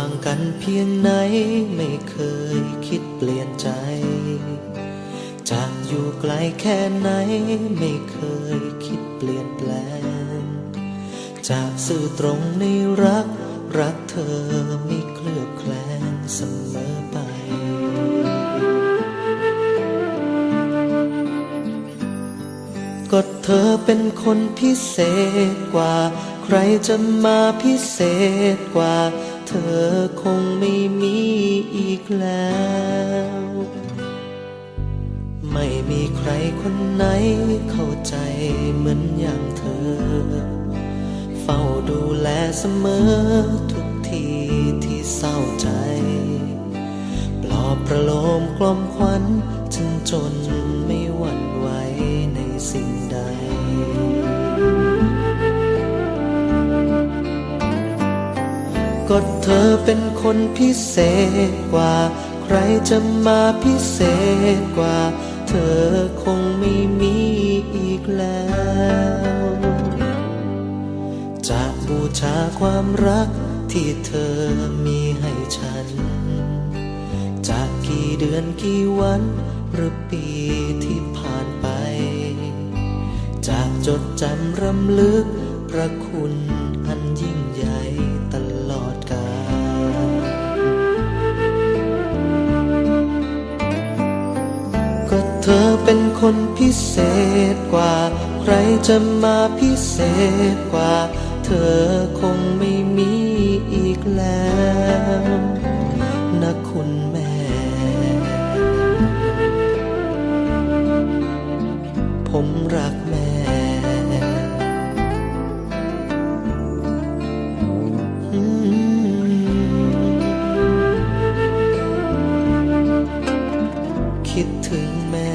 างกันเพียงไหนไม่เคยคิดเปลี่ยนใจ จากอยู่ไกลแค่ไหนไม่เคยคิดเปลี่ยนแปลง จากสื่อตรงในรักรักเธอไม่เคลือบแคลงเสมอไปก็เธอเป็นคนพิเศษกว่า ใครจะมาพิเศษกว่า อคงไม่มีอีกแล้ว ไม่มีใครคนไหนเข้าใจเหมือนอย่างเธอ เฝ้าดูแลเสมอทุกทีที่เศร้าใจ ปลอบประโลมกล่อมขวัญฉันจนไม่หวั่นไหวในสิ่ง ก็เธอเป็นคนพิเศษกว่า ใครจะมาพิเศษกว่า เธอคงไม่มีอีกแล้ว จะบูชาความรักที่เธอมีให้ฉัน จากกี่เดือนกี่วันหรือปีที่ผ่านไป จากจดจำรำลึกพระคุณอันยิ่งใหญ่ เธอเป็นคนพิเศษกว่า ใครจะมาพิเศษกว่า เธอคงไม่มี คิดถึงแม่